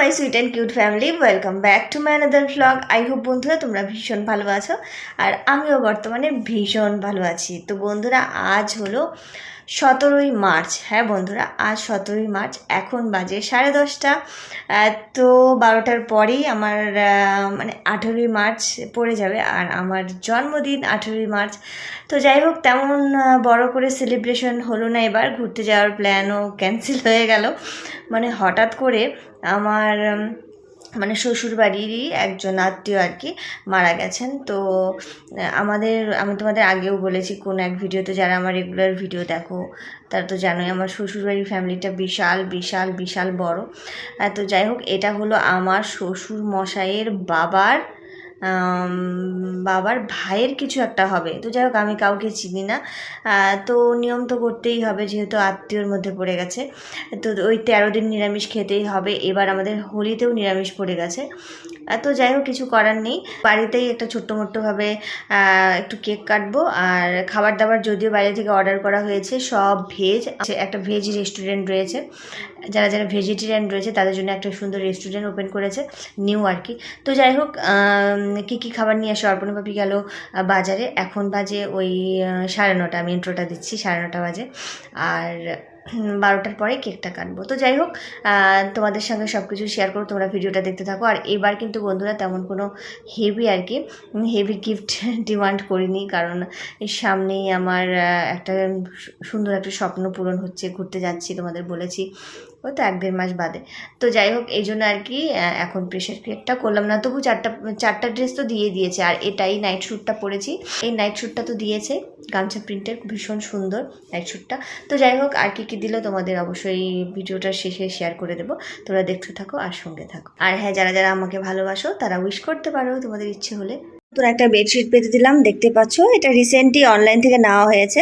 My sweet and cute family welcome back to my another vlog I hope বন্ধুরা তোমরা ভীষণ ভালো আছো। আর আমিও বর্তমানে ভীষণ ভালো আছি। তো বন্ধুরা, আজ হলো সতেরোই মার্চ। হ্যাঁ বন্ধুরা, আজ সতেরোই মার্চ, এখন বাজে সাড়ে দশটা। তো বারোটার পরেই আমার মানে আঠেরোই মার্চ পড়ে যাবে আর আমার জন্মদিন আঠেরোই মার্চ। তো যাই হোক, তেমন বড় করে সেলিব্রেশন হলো না এবার। ঘুরতে যাওয়ার প্ল্যানও ক্যান্সেল হয়ে গেল। মানে হঠাৎ করে আমার মানে শ্বশুর বাড়িরই একজন আত্মীয় আর কি মারা গেছেন। তো, আমাদের, আমি তোমাদের আগেও বলেছি কোন এক ভিডিওতে যারা আমার রেগুলার ভিডিও দেখো, তারা তো জানোই আমার শ্বশুরবাড়ির ফ্যামিলিটা বিশাল বিশাল বিশাল বড়। তো যাই হোক, এটা হলো আমার শ্বশুর মশাইয়ের বাবার বাবার ভাইয়ের কিছু একটা হবে। তো যাই হোক, আমি কাউকে চিনি না। তো নিয়ম তো করতেই হবে, যেহেতু আত্মীয়র মধ্যে পড়ে গেছে। তো ওই তেরো দিন নিরামিষ খেতেই হবে। এবার আমাদের হোলিতেও নিরামিষ পড়ে গেছে। তো যাই হোক, কিছু করার নেই। বাড়িতেই একটা ছোট্ট মোট্টভাবে একটু কেক কাটবো। আর খাবার দাবার যদিও বাইরে থেকে অর্ডার করা হয়েছে, সব ভেজ। একটা ভেজ রেস্টুরেন্ট রয়েছে। যারা যারা ভেজিটেরিয়ান রয়েছে, তাদের জন্য একটা সুন্দর রেস্টুরেন্ট ওপেন করেছে নিউ আর কি। তো যাই হোক কী কী খাবার নিয়ে আসে অর্পণ পাপি গেল বাজারে। এখন বাজে ওই সাড়ে নটা। আমি ইন্ট্রোটা দিচ্ছি, সাড়ে নটা বাজে। আর বারোটার পরে কেকটা কাটবো। তো যাই হোক তোমাদের সঙ্গে সব কিছু শেয়ার করো তোমরা ভিডিওটা দেখতে থাকো। আর এবার কিন্তু বন্ধুরা তেমন কোনো হেভি আর কি হেভি গিফট ডিমান্ড করিনি। কারণ সামনেই আমার একটা সুন্দর একটা স্বপ্ন পূরণ হচ্ছে। ঘুরতে যাচ্ছি, তোমাদের বলেছি। ওই তো এক দেড় মাস বাদে। তো যাই হোক, এই জন্য আর কি এখন প্রেশার ক্রিয়েটটা করলাম না। তবু চারটা চারটা ড্রেস তো দিয়ে দিয়েছে। আর এটাই নাইট শ্যুটটা পরেছি। এই নাইট শ্যুটটা তো দিয়েছে। গামছা প্রিন্টের ভীষণ সুন্দর নাইট শ্যুটটা তো যাই হোক, আর কি কি দিল তোমাদের অবশ্যই ভিডিওটার শেষে শেয়ার করে দেবো। তোমরা দেখতে থাকো আর সঙ্গে থাকো। আর হ্যাঁ যারা যারা আমাকে ভালোবাসো, তারা উইশ করতে পারো তোমাদের ইচ্ছে হলে। তোর একটা বেডশিট পেতে দিলাম, দেখতে পাচ্ছ? এটা রিসেন্টলি অনলাইন থেকে নেওয়া হয়েছে।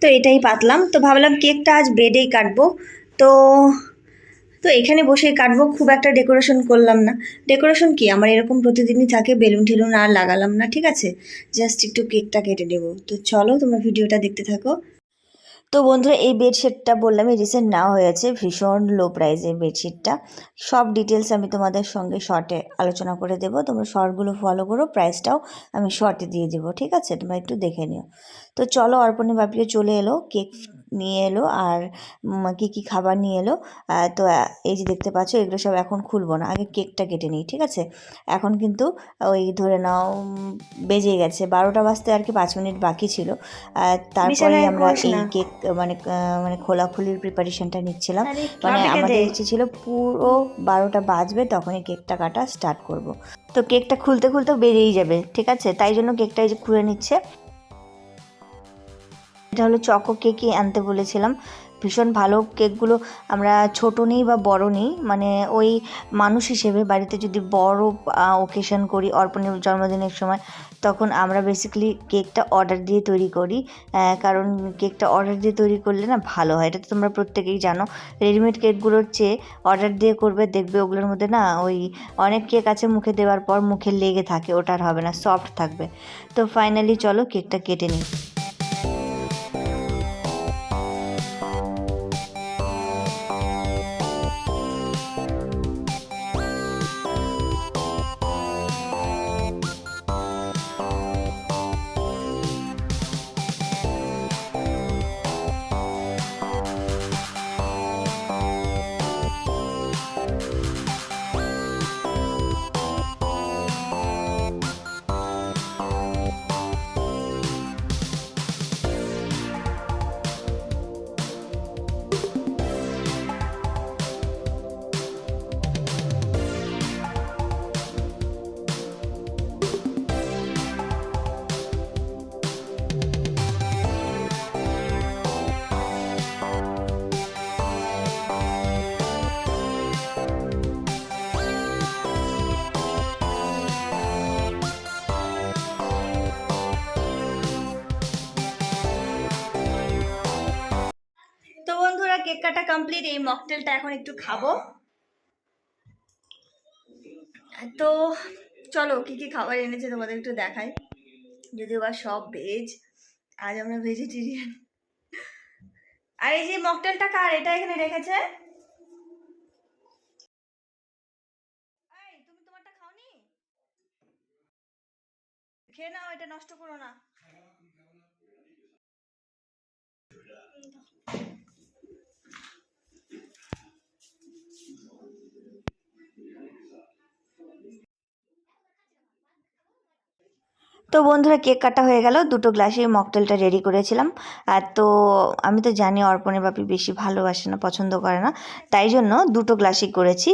তো এটাই পাতলাম। তো ভাবলাম কেকটা আজ বেডেই কাটবো। তো তো এখানে বসে কাটবো, খুব একটা ডেকোরেশন করলাম না। ডেকোরেশন কি? আমার এরকম প্রতিদিনই থাকে, বেলুন টেলুন আর লাগালাম না, ঠিক আছে? জাস্ট একটু কেকটা কেটে নেব। তো চলো, তোমরা ভিডিওটা দেখতে থাকো। তো বন্ধুরা, এই বেডশিটটা বললাম, এই রিসেন্ট নেওয়া হয়েছে, ভীষণ লো প্রাইসের বেডশিটটা সব ডিটেলস আমি তোমাদের সঙ্গে শর্টে আলোচনা করে দেবো। তোমরা শর্টগুলো ফলো করো প্রাইসটাও আমি শর্টে দিয়ে দেবো, ঠিক আছে? তোমরা একটু দেখে নিও। তো চলো, অর্পণী বাপিও চলে এলো, কেক নিয়ে এলো আর কী কী খাবার নিয়ে এলো। তো এই যে দেখতে পাচ্ছ এগুলো সব এখন খুলবো না। আগে কেকটা কেটে নিই ঠিক আছে? এখন কিন্তু ওই ধরে নাও বেজে গেছে। বারোটা বাজতে আর কি পাঁচ মিনিট বাকি ছিল। তারপরে আমরা এই কেক মানে মানে খোলাখুলির প্রিপারেশনটা নিচ্ছিলাম। মানে আমাদের ইচ্ছে ছিল পুরো বারোটা বাজবে তখনই কেকটা কাটা স্টার্ট করব। তো কেকটা খুলতে খুলতে বেরিয়েই যাবে ঠিক আছে? তাই জন্য কেকটা এই যে খুলে নিচ্ছে। এটা হলো চকো কেকই আনতে বলেছিলাম। ভীষণ ভালো কেকগুলো আমরা ছোট নেই বা বড় নেই মানে ওই মানুষ হিসেবে বাড়িতে যদি বড় ওকেশন করি, অর্পণের জন্মদিনের সময়, তখন আমরা বেসিক্যালি কেকটা অর্ডার দিয়ে তৈরি করি। কারণ কেকটা অর্ডার দিয়ে তৈরি করলে না ভালো হয়, এটা তো তোমরা প্রত্যেকেই জানো। রেডিমেড কেকগুলোর চেয়ে অর্ডার দিয়ে করবে, দেখবে ওগুলোর মধ্যে না ওই অনেক কেক আছে মুখে দেওয়ার পর মুখে লেগে থাকে ওটার হবে না সফট থাকবে। তো ফাইনালি চলো কেকটা কেটে নিই। কমপ্লিট এই মকটেলটা এখন একটু খাব। তো চলো কি কি খাবার এনেছে তোমাদের একটু দেখাই। যদিও বা সব ভেজ আজ আমরা ভেজিটেরিয়ান আর এই যে মকটেলটা কার? এটা এখানে রেখেছে? খেয়ে নাও, এটা নষ্ট করো না। তো বন্ধুরা কেক কাটা হয়ে গেল। দুটো গ্লাসে মকটেলটা রেডি করেছিলাম। আর তো আমি তো জানি অর্পণের বাপি বেশি ভালোবাসে না, পছন্দ করে না। তাই জন্য দুটো গ্লাসই করেছি।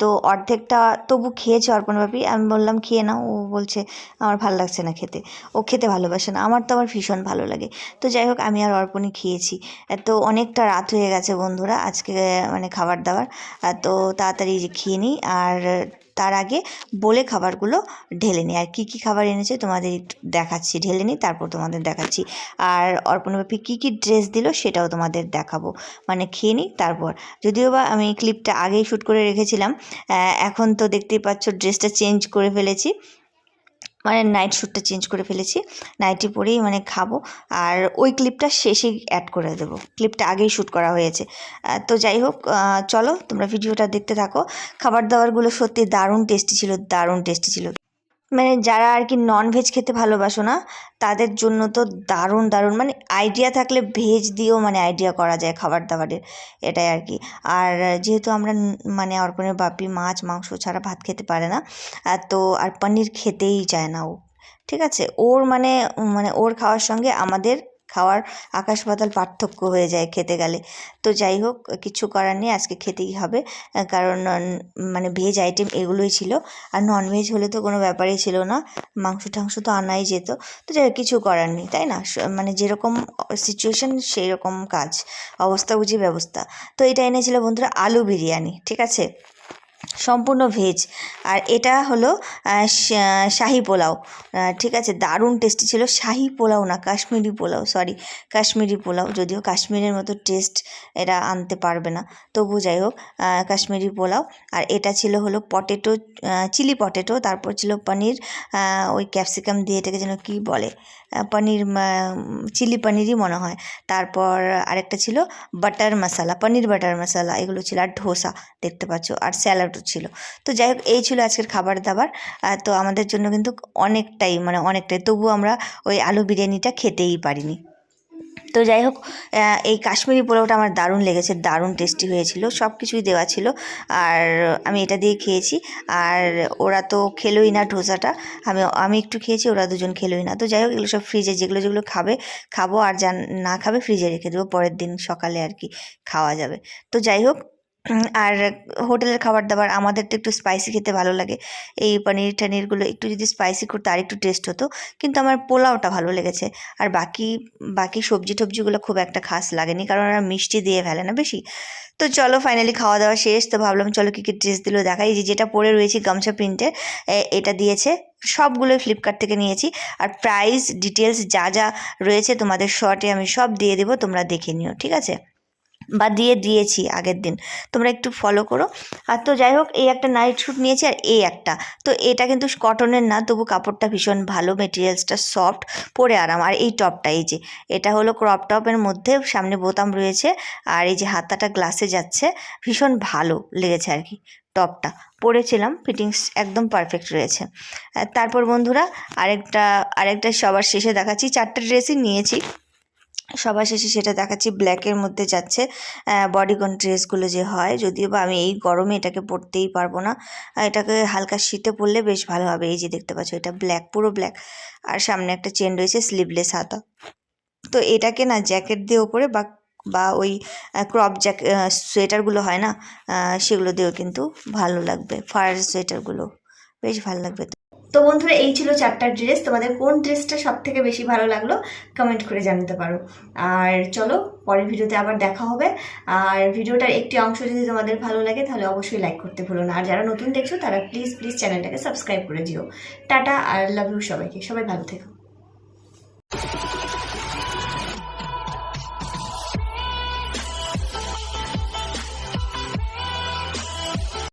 তো অর্ধেকটা তবু খেয়েছে অর্পণের বাপি। আমি বললাম, খেয়ে নাও। ও বলছে, আমার ভালো লাগছে না খেতে। ও খেতে ভালোবাসে না। আমার তো আমার ভীষণ ভালো লাগে। তো যাই হোক, আমি আর অর্পণই খেয়েছি। তো অনেকটা রাত হয়ে গেছে বন্ধুরা আজকে মানে খাবার দাবার। তো তাড়াতাড়ি খেয়ে নিই। আর তার আগে বলে খাবারগুলো ঢেলে নিই। আর কী কী খাবার এনেছে তোমাদের দেখাচ্ছি, ঢেলে নিই, তারপর তোমাদের দেখাচ্ছি। আর অর্পণব্যাপী কী কী ড্রেস দিল সেটাও তোমাদের দেখাবো। মানে খেয়ে নিই, তারপর। যদিও বা আমি ক্লিপটা আগেই শ্যুট করে রেখেছিলাম এখন তো দেখতেই পাচ্ছ ড্রেসটা চেঞ্জ করে ফেলেছি। মানে নাইট শ্যুটটা চেঞ্জ করে ফেলেছি। নাইটি পরেই মানে খাব। আর ওই ক্লিপটা শেষে অ্যাড করে দেবো। ক্লিপটা আগেই শ্যুট করা হয়েছে। তো যাই হোক চলো তোমরা ভিডিওটা দেখতে থাকো। খাবার দাবারগুলো সত্যি দারুণ টেস্টি ছিল, দারুণ টেস্টি ছিল। মানে যারা আর কি নন ভেজ খেতে ভালোবাসো না, তাদের জন্য তো দারুণ দারুণ। মানে আইডিয়া থাকলে ভেজ দিয়েও মানে আইডিয়া করা যায় খাবার দাবারের এটাই আর কি আর যেহেতু আমরা মানে অর্পণের বাপি মাছ, মাংস ছাড়া ভাত খেতে পারে না তো আর পনির খেতেই চায় না ও। ঠিক আছে? ওর মানে মানে ওর খাওয়ার সঙ্গে আমাদের খাওয়ার আকাশ পাতাল পার্থক্য হয়ে যায় খেতে গেলে। তো যাই হোক, কিছু করার নেই, আজকে খেতেই হবে। কারণ মানে ভেজ আইটেম এগুলোই ছিল। আর নন ভেজ হলে তো কোনো ব্যাপারই ছিল না। মাংস টাংস তো আনাই যেত। তো যাই কিছু করার নেই, তাই না? মানে যেরকম সিচুয়েশন সেই রকম কাজ। অবস্থা বুঝি ব্যবস্থা। তো এটা এনেছিল বন্ধুরা আলু বিরিয়ানি, ঠিক আছে? সম্পূর্ণ ভেজ আর এটা হলো শাহি পোলাও। ঠিক আছে, দারুণ টেস্টি ছিল। শাহি পোলাও না, কাশ্মীরি পোলাও সরি কাশ্মীরি পোলাও। যদিও কাশ্মীরের মতো টেস্ট এরা আনতে পারবে না। তবু যাই হোক কাশ্মীরি পোলাও। আর এটা ছিল হলো পটেটো চিলি পটেটো তারপর ছিল পনির ওই ক্যাপসিকাম দিয়ে এটাকে যেন কী বলে পনির চিলি পনিরই মনে হয়। তারপর আরেকটা ছিল বাটার মশলা পনির বাটার মশলা এগুলো ছিল। আর ধোসা, দেখতে পাচ্ছ। আর ছিল। তো যাই হোক, এই ছিল আজকের খাবার দাবার। তো আমাদের জন্য কিন্তু অনেকটাই মানে অনেকটাই। তবু আমরা ওই আলু বিরিয়ানিটা খেতেই পারিনি। তো যাই হোক এই কাশ্মীরি পোলাওটা আমার দারুণ লেগেছে, দারুণ টেস্টি হয়েছিল সব কিছুই দেওয়া ছিল। আর আমি এটা দিয়ে খেয়েছি। আর ওরা তো খেলোই না ধোসাটা আমি আমি একটু খেয়েছি, ওরা দুজন খেলোই না। তো যাই হোক, এগুলো সব ফ্রিজে যেগুলো যেগুলো খাবে, খাব। আর যা না খাবে ফ্রিজে রেখে দেবো। পরের দিন সকালে আর কি খাওয়া যাবে। তো যাই হোক আর হোটেলের খাবার দাবার আমাদের তো একটু স্পাইসি খেতে ভালো লাগে। এই পনির টানিরগুলো একটু যদি স্পাইসি করতে আর একটু টেস্ট হতো। কিন্তু আমার পোলাওটা ভালো লেগেছে। আর বাকি বাকি সবজি টবজিগুলো খুব একটা খাস লাগেনি। কারণ ওরা মিষ্টি দিয়ে ফেলে না বেশি। তো চলো ফাইনালি খাওয়া দাওয়া শেষ। তো ভাবলাম চলো কী কী ড্রেস দিল দেখাই। যে যেটা পরে রয়েছি গামছা প্রিন্টে এটা দিয়েছে। সবগুলোই ফ্লিপকার্ট থেকে নিয়েছি। আর প্রাইস ডিটেলস যা যা রয়েছে তোমাদের শর্টে আমি সব দিয়ে দেবো। তোমরা দেখে নিও। ঠিক আছে? বা দিয়ে দিয়েছি আগের দিন। তোমরা একটু ফলো করো। আর তো যাই হোক এই একটা নাইট শ্যুট নিয়েছি আর এই একটা। তো এটা কিন্তু কটনের না, তবু কাপড়টা ভীষণ ভালো মেটেরিয়ালসটা সফট পরে আরাম। আর এই টপটা এই যে, এটা হলো ক্রপ টপের মধ্যে সামনে বোতাম রয়েছে। আর এই যে হাতাটা গ্লাসে যাচ্ছে, ভীষণ ভালো লেগেছে আর কি টপটা পরেছিলাম ফিটিংস একদম পারফেক্ট রয়েছে। তারপর বন্ধুরা, আরেকটা আরেকটা সবার শেষে দেখাচ্ছি। চারটে ড্রেসই নিয়েছি। সবার শেষে সেটা দেখাচ্ছি ব্ল্যাকের মধ্যে যাচ্ছে বডিকন ড্রেসগুলো যে হয়, যদিও বা আমি এই গরমে এটাকে পরতেই পারব না এটাকে হালকা শীতে পরলে বেশ ভালো হবে, এই যে দেখতে পাচ্ছ এটা ব্ল্যাক পুরো ব্ল্যাক আর সামনে একটা চেন রয়েছে স্লিভলেস হাতা। তো এটাকে না জ্যাকেট দিয়ে ওপরে বা বা ওই ক্রপ জ্যাক সোয়েটারগুলো হয় না সেগুলো দিয়েও কিন্তু ভালো লাগবে ফার সোয়েটারগুলো বেশ ভালো লাগবে। তো বন্ধুরা, এই ছিল চারটা ড্রেস তোমাদের কোন ড্রেসটা সব থেকে বেশি ভালো লাগল কমেন্ট করে জানাতে পারো। আর চলো, পরের ভিডিওতে আবার দেখা হবে। আর ভিডিওটার একটি অংশ যদি তোমাদের ভালো লাগে, তাহলে অবশ্যই লাইক করতে ভুলো না। আর যারা নতুন দেখছ, তারা প্লিজ প্লিজ চ্যানেলটাকে সাবস্ক্রাইব করে দিও। টাটা, আর লাভ ইউ সবাইকে। সবাই ভালো থেকো।